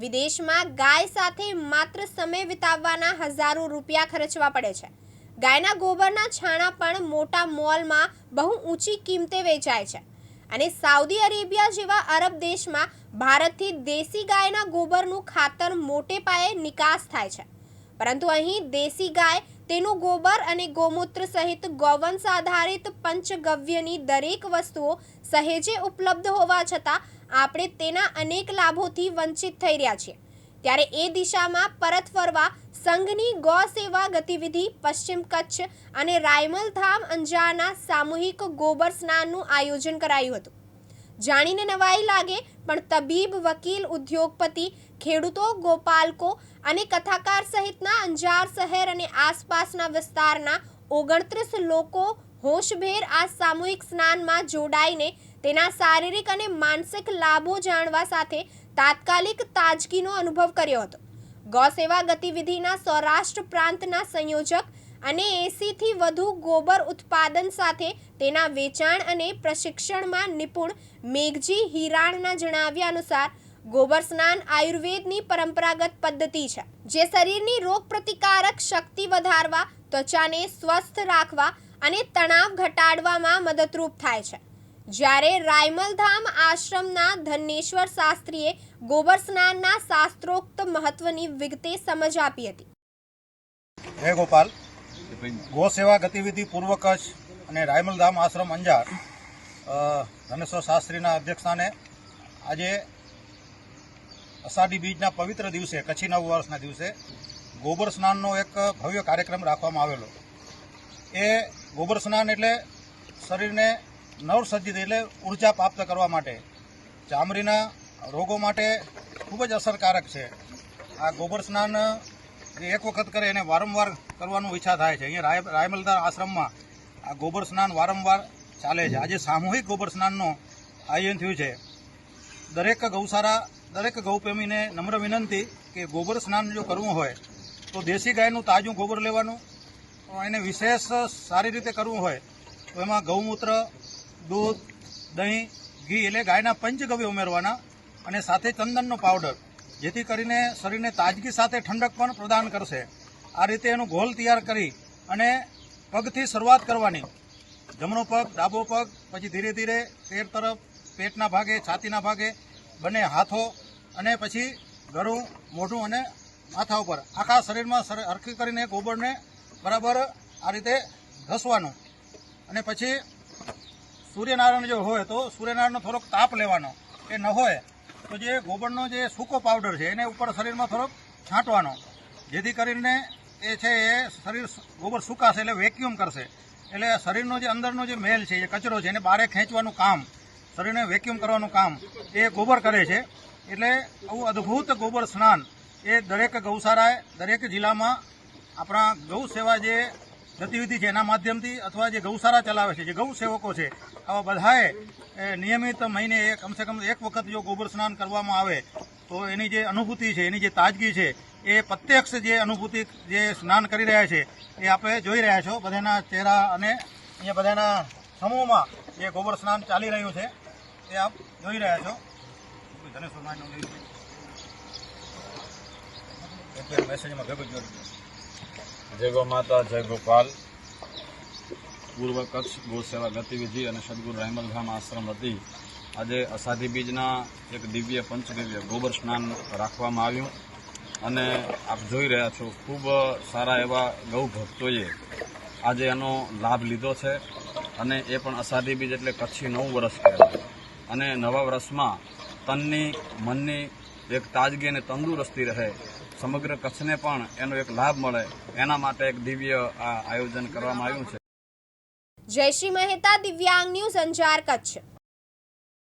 વિદેશમાં ગાય સાથે માત્ર સમય વિતાવવાના હજારો રૂપિયા ખર્ચવા પડે છે. ગાયના ગોબરના છાણા પણ મોટા મોલમાં બહુ ઊંચી કિંમતે વેચાય છે. અને સાઉદી અરેબિયા જેવા અરબ દેશમાં ભારતથી દેશી ગાયના ગોબરનું ખાતર મોટે પાયે નિકાસ થાય છે. પરંતુ અહીં દેશી ગાય તેનું ગોબર અને ગૌમૂત્ર સહિત ગૌવંશ આધારિત પંચગવ્યની દરેક વસ્તુઓ સહેજે ઉપલબ્ધ હોવા છતાં આપણે તેના અનેક લાભોથી વંચિત થઈ રહ્યા છીએ. ત્યારે એ દિશામાં પરત ફરવા સંઘની ગૌ સેવા ગતિવિધિ, પશ્ચિમ કચ્છ અને રાયમલ ધામ અંજારના સામૂહિક ગોબર સ્નાનનું આયોજન કરાયું હતું. જાણીને નવાઈ લાગે, પણ તબીબ, વકીલ, ઉદ્યોગપતિ, ખેડૂતો, ગોપાલકો અને કથાકાર સહિતના અંજાર શહેર અને આસપાસના વિસ્તારના ઓગણત્રીસ લોકો હોશભેર આ સામૂહિક સ્નાનમાં જોડાઈને તેના શારીરિક અને માનસિક લાભો જાણવા સાથે તાત્કાલિક તાજગીનો અનુભવ કર્યો હતો. ગૌસેવા ગતિવિધિના સૌરાષ્ટ્ર પ્રાંતના સંયોજક અને એસીથી વધુ ગોબર ઉત્પાદન સાથે તેના વેચાણ અને પ્રશિક્ષણમાં નિપુણ મેઘજી હિરાણના જણાવ્યા અનુસાર, ગોબર સ્નાન આયુર્વેદની પરંપરાગત પદ્ધતિ છે, જે શરીરની રોગ પ્રતિકારક શક્તિ વધારવા, ત્વચાને સ્વસ્થ રાખવા અને તણાવ ઘટાડવામાં મદદરૂપ થાય છે. જ્યારે રાયમલધામ આશ્રમના ધનેશ્વર શાસ્ત્રીએ ગોબર સ્નાનના શાસ્ત્રોક્ત મહત્વની વિગતે સમજ આપી હતી. હે ગોપાલ. ગો સેવા ગતિવિધિ પૂર્વ કચ્છ અને રાયમલધામ આશ્રમ અંજાર ધનેશ્વર શાસ્ત્રીના અધ્યક્ષસ્થાને આજે અષાઢી બીજના પવિત્ર દિવસે, કચ્છી નવ વર્ષના દિવસે, ગોબર સ્નાનનો એક ભવ્ય કાર્યક્રમ રાખવામાં આવેલો. એ ગોબર સ્નાન એટલે શરીરને નવસજ્જિત એટલે ઊર્જા પ્રાપ્ત કરવા માટે, ચામડીના રોગો માટે ખૂબ જ અસરકારક છે. આ ગોબર સ્નાન એક વખત કરે એને વારંવાર કરવાનું ઈચ્છા થાય છે. અહીંયા રાય રાયમલદાર આશ્રમમાં આ ગોબર સ્નાન વારંવાર ચાલે છે. આજે સામૂહિક ગોબર સ્નાનનું આયોજન થયું છે. દરેક ગૌશાળા, દરેક ગૌપ્રેમીને નમ્ર વિનંતી કે ગોબર સ્નાન જો કરવું હોય, તો દેશી ગાયનું તાજું ગોબર લેવાનું એને વિશેષ સારી રીતે કરવું હોય, તો એમાં ગૌમૂત્ર, દૂધ, દહીં, ઘી એટલે ગાયના પંચગવ્ય ઉમેરવાના અને સાથે ચંદનનો પાવડર જેથી કરીને શરીરને તાજગી સાથે ઠંડક પણ પ્રદાન કરશે. આ રીતે એનું ગોલ તૈયાર કરી અને પગથી શરૂઆત કરવાની. જમણો પગ, ડાબો પગ, પછી ધીરે ધીરે પેટ તરફ, પેટના ભાગે, છાતીના ભાગે, બંને હાથો અને પછી ગળું, મોઢું અને માથા ઉપર. આખા શરીરમાં હરખી કરીને ગોબરને બરાબર આ રીતે ઘસવાનું. અને પછી સૂર્યનારાયણ જો હોય તો સૂર્યનારાયણનો થોડોક તાપ લેવાનો. એ ન હોય તો જે ગોબરનો જે સૂકો પાવડર છે, એને ઉપર શરીરમાં થોડોક છાંટવાનો. જેથી કરીને એ છે એ શરીર ગોબર સુકાશે એટલે વેક્યુમ કરશે. એટલે શરીરનો જે અંદરનો જે મેલ છે, એ કચરો છે, એને બારે ખેંચવાનું કામ, શરીરને વેક્યુમ કરવાનું કામ, એ ગોબર કરે છે. એટલે આવું અદ્ભુત ગોબર સ્નાન એ દરેક ગૌશાળાએ, દરેક જિલ્લામાં આપણા ગૌ સેવા જે ગતિવિધિ છે એના માધ્યમથી અથવા જે ગૌશાળા ચલાવે છે, જે ગૌ સેવકો છે, આવા બધાએ નિયમિત મહિને કમસે કમ એક વખત જો ગોબર સ્નાન કરવામાં આવે, તો એની જે અનુભૂતિ છે, એની જે તાજગી છે, એ પ્રત્યક્ષ જે અનુભૂતિ, જે સ્નાન કરી રહ્યા છે, એ આપણે જોઈ રહ્યા છો. બધાના ચહેરા અને અહીંયા બધાના સમૂહમાં જે ગોબર સ્નાન ચાલી રહ્યું છે, એ આપ જોઈ રહ્યા છો. ધનેશ્વર મેસેજમાં ભેગું જ જોડી દો. જય ગો માતા, જય ગોપાલ. પૂર્વ કચ્છ ગોસેવા ગતિવિધિ અને સદગુરુ રહેમલધામ આશ્રમ વતી આજે અષાઢી બીજના એક દિવ્ય પંચદિવ્ય ગોબર સ્નાન રાખવામાં આવ્યું. અને આપ જોઈ રહ્યા છો, ખૂબ સારા એવા ગૌ ભક્તોએ આજે એનો લાભ લીધો છે અને એ પણ અષાઢી બીજ એટલે કચ્છી નવું વર્ષ કહેવાય. અને નવા વર્ષમાં તનની, મનની એક તાજગી અને તંદુરસ્તી રહે સમગ્ર કચ્છને પણ એનો એક લાભ મળે. એના માટે એક દિવ્ય આયોજન કરવામાં આવ્યું છે. જયશ્રી મહેતા દિવ્યાંગ ન્યૂઝ અંજાર કચ્છ.